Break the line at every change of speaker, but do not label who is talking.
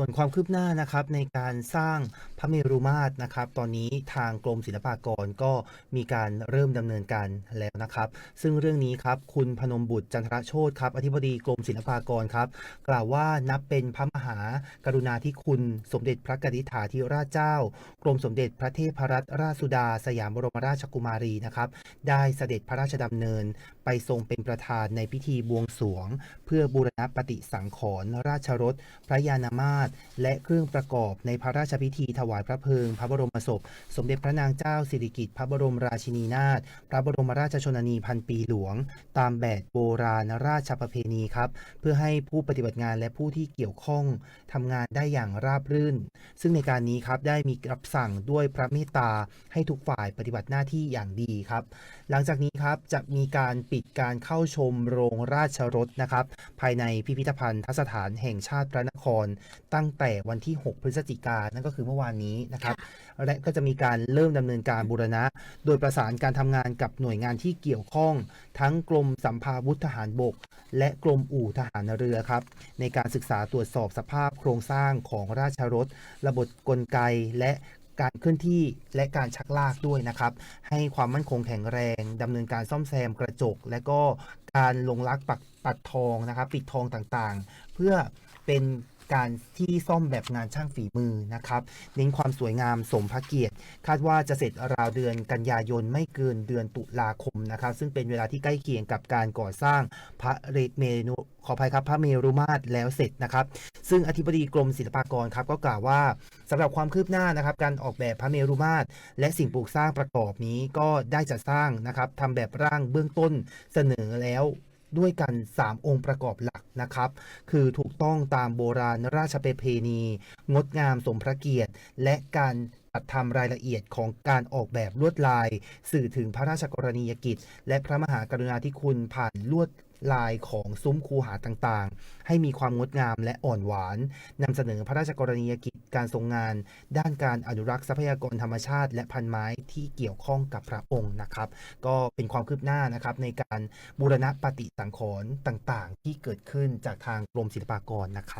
ส่วนความคืบหน้านะครับในการสร้างพระเมรุมาตรนะครับ ตอนนี้ทางกรมศิลปากรก็มีการเริ่มดำเนินการแล้วนะครับ ซึ่งเรื่องนี้ครับคุณพนมบุตรจันทรโชตครับอธิบดีกรมศิลปากรครับ กล่าวว่านับเป็นพระมหากรุณาธิคุณสมเด็จพระกนิษฐาธิราชเจ้า กรมสมเด็จพระเทพรัตนราชสุดา สยามบรมราชกุมารีนะครับ ได้เสด็จพระราชดำเนิน ไปทรงเป็นประธานในพิธีบวงสรวง เพื่อบูรณปฏิสังขรณ์ราชรถ พระยานามาตรและเครื่องประกอบในพระราชพิธีถวายพระเพลิง พระบรมศพ สมเด็จพระนางเจ้าสิริกิติ์พระบรมราชินีนาถพระบรมราชชนนีพันปีหลวง ตามแบบโบราณราชประเพณีครับ เพื่อให้ผู้ปฏิบัติงานและผู้ที่เกี่ยวข้องทำงานได้อย่างราบรื่น ซึ่งในการนี้ครับได้มีรับสั่งด้วยพระเมตตาให้ทุกฝ่ายปฏิบัติหน้าที่อย่างดีครับ หลังจากนี้ครับจะมีการปิดการเข้าชมโรงราชรถนะครับ ภายในพิพิธภัณฑ์ทสถานแห่งชาติพระนคร ตั้งแต่วันที่ 6 พฤศจิกายนนั่นก็คือเมื่อวานนี้นะครับ และก็จะมีการเริ่มดำเนินการบูรณะ โดยประสานการทำงานกับหน่วยงานที่เกี่ยวข้อง ทั้งกรมสัมภาวุธทหารบก และกรมอู่ทหารเรือครับ ในการศึกษาตรวจสอบสภาพโครงสร้างของราชรถ ระบบกลไกและการเคลื่อนที่และการชักลากด้วยนะครับ ให้ความมั่นคงแข็งแรงดำเนินการซ่อมแซมกระจก และก็การลงลักปักปัดทองนะครับ ปิดทองต่างๆ เพื่อเป็น การที่ซ่อมแบบงานช่างฝีมือนะครับเน้นความสวยงามสมพระเกียรติ คาดว่าจะเสร็จราวเดือนกันยายนไม่เกินเดือนตุลาคมนะครับ ซึ่งเป็นเวลาที่ใกล้เคียงกับการก่อสร้างพระเรเมนุขออภัยครับพระเมรุมาตรแล้วเสร็จนะครับ ซึ่งอธิบดีกรมศิลปากรครับก็กล่าวว่าสำหรับความคืบหน้านะครับ การออกแบบพระเมรุมาตรและสิ่งปลูกสร้างประกอบนี้ก็ได้จัดสร้างนะครับทำแบบร่างเบื้องต้นเสนอแล้ว ด้วยกัน 3 องค์ประกอบหลักนะครับ คือถูกต้องตามโบราณราชประเพณี งดงามสมพระเกียรติ และการจัดทำรายละเอียดของการออกแบบลวดลาย สื่อถึงพระราชกรณียกิจ และพระมหากรุณาธิคุณผ่านลวด ลายของซุ้มคูหาต่างๆ ให้มีความงดงามและอ่อนหวานนำเสนอพระราชกรณียกิจการทรงงาน ด้านการอนุรักษ์ทรัพยากรธรรมชาติ และพันไม้ที่เกี่ยวข้องกับพระองค์นะครับ ก็เป็นความคืบหน้านะครับในการบูรณะปฏิสังขรณ์ต่างๆ ที่เกิดขึ้นจากทางกรมศิลปากรนะครับ